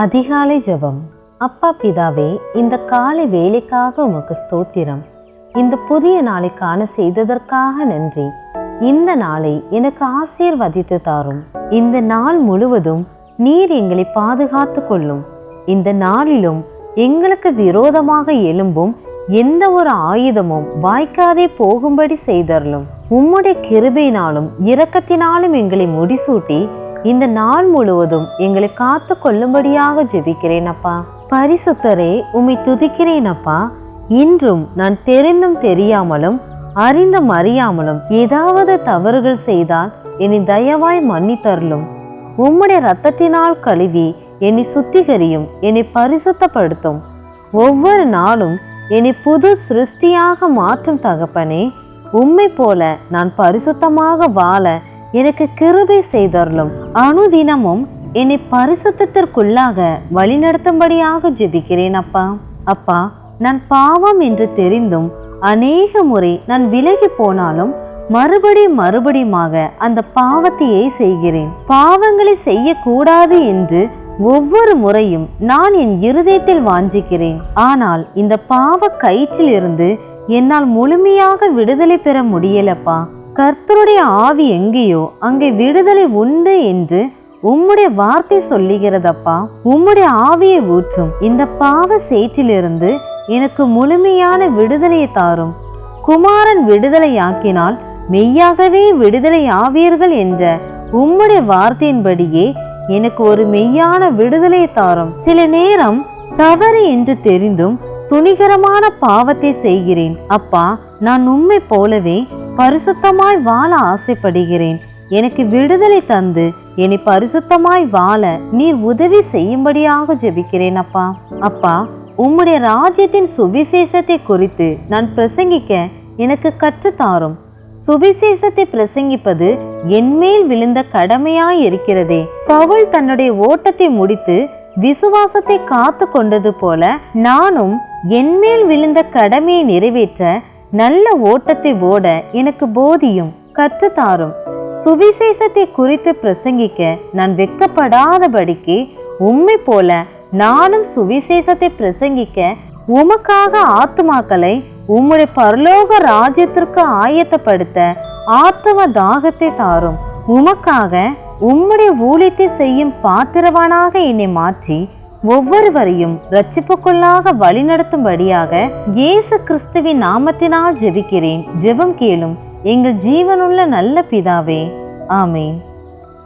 அதிகாலை ஜபம். அப்பா பிதாவே இந்த காலை வேலைக்காக உமக்கு ஸ்தோத்திரம். இந்த புதிய நாளைக்கான செய்ததற்காக நன்றி. இந்த நாளை எனக்கு ஆசீர்வதித்து தாரும். இந்த நாள் முழுவதும் நீர் எங்களை பாதுகாத்து கொள்ளும். இந்த நாளிலும் எங்களுக்கு விரோதமாக எழும்பும் எந்த ஒரு ஆயுதமும் வாய்க்காதே போகும்படி செய்தருளும். உம்முடைய கிருபையினாலும் இரக்கத்தினாலும் எங்களை முடிசூட்டி இந்த நாள் முழுவதும் எங்களை காத்து கொள்ளும்படியாக ஜெபிக்கிறேன் அப்பா. பரிசுத்தரே உம்மை துதிக்கிறேன் அப்பா. இன்றும் நான் தெரிந்தும் தெரியாமலும் அறிந்தும் அறியாமலும் ஏதாவது தவறுகள் செய்தால் என்னை தயவாய் மன்னித்தருளும். உம்முடைய ரத்தத்தினால் கழுவி என்னை சுத்திகரியும் என்னை பரிசுத்தப்படுத்தும். ஒவ்வொரு நாளும் என்னை புது சிருஷ்டியாக மாற்றும் தகப்பனே உம்மை போல நான் பரிசுத்தமாக வாழ எனக்கு கிருபை செய்தருளும். அனுதினமும் என்னை பரிசுத்தத்திற்குள்ளாக வழிநடத்தும்படியாக ஜெபிக்கிறேன் அப்பா. அப்பா நான் பாவம் என்று தெரிந்தும் அநேக முறை நான் விலகி போனாலும் மறுபடி மறுபடியுமாக அந்த பாவத்தையே செய்கிறேன். பாவங்களை செய்யக்கூடாது என்று ஒவ்வொரு முறையும் நான் என் இருதயத்தில் வாஞ்சிக்கிறேன். ஆனால் இந்த பாவ கயிற்றிலிருந்து என்னால் முழுமையாக விடுதலை பெற முடியலப்பா. கர்த்தருடைய ஆவி எங்கேயோ அங்கே விடுதலை உண்டு என்று உம்முடைய வார்த்தை சொல்லுகிறதப்பா. உம்முடைய ஆவியை ஊற்றும். இந்த பாவ சேற்றிலிருந்து எனக்கு முழுமையான விடுதலையை தாரும். குமாரன் விடுதலையாக்கினால் மெய்யாகவே விடுதலை ஆவீர்கள் என்ற உம்முடைய வார்த்தையின்படியே எனக்கு ஒரு மெய்யான விடுதலை தாரும். சில நேரம் தவறு என்று தெரிந்தும் துணிகரமான பாவத்தை செய்கிறேன். அப்பா நான் உண்மை போலவே பரிசுத்தமாய் வாழ ஆசைப்படுகிறேன். எனக்கு விடுதலை தந்து என்னை பரிசுத்தமாய் வாழ நீர் உதவி செய்யும்படியாக ஜெபிக்கிறேன் அப்பா. அப்பா உம்முடைய ராஜ்யத்தின் சுவிசேஷத்தை குறித்து நான் பிரசங்கிக்க எனக்கு கற்றுத்தாரும். சுவிசேஷத்தை பிரசங்கிப்பது என்மேல் விழுந்த கடமையாய் இருக்கிறதே. பவுல் தன்னுடைய ஓட்டத்தை முடித்து விசுவாசத்தை காத்து கொண்டது போல நானும் என்மேல் விழுந்த கடமையை நிறைவேற்ற நல்ல ஓட்டத்தை ஓட எனக்கு போதியும் கற்றுத்தாரும். சுவிசேஷத்தை குறித்து பிரசங்கிக்க நான் வெட்கப்படாதபடிக்கு உண்மை போல நானும் சுவிசேஷத்தை பிரசங்கிக்க உமக்காக ஆத்துமாக்களை உம்முடைய பரலோக ராஜ்யத்திற்கு ஆயத்தப்படுத்த ஆத்தம தாகத்தை தாரும். உமக்காக உம்முடைய ஊழியத்தை செய்யும் பாத்திரவானாக என்னை மாற்றி ஒவ்வொருவரையும் ரட்சிப்புக்குள்ளாக வழிநடத்தும்படியாக இயேசு கிறிஸ்துவின் நாமத்தினால் ஜெபிக்கிறேன். ஜெபம் கேளும் எங்கள் ஜீவனுள்ள நல்ல பிதாவே. ஆமேன்.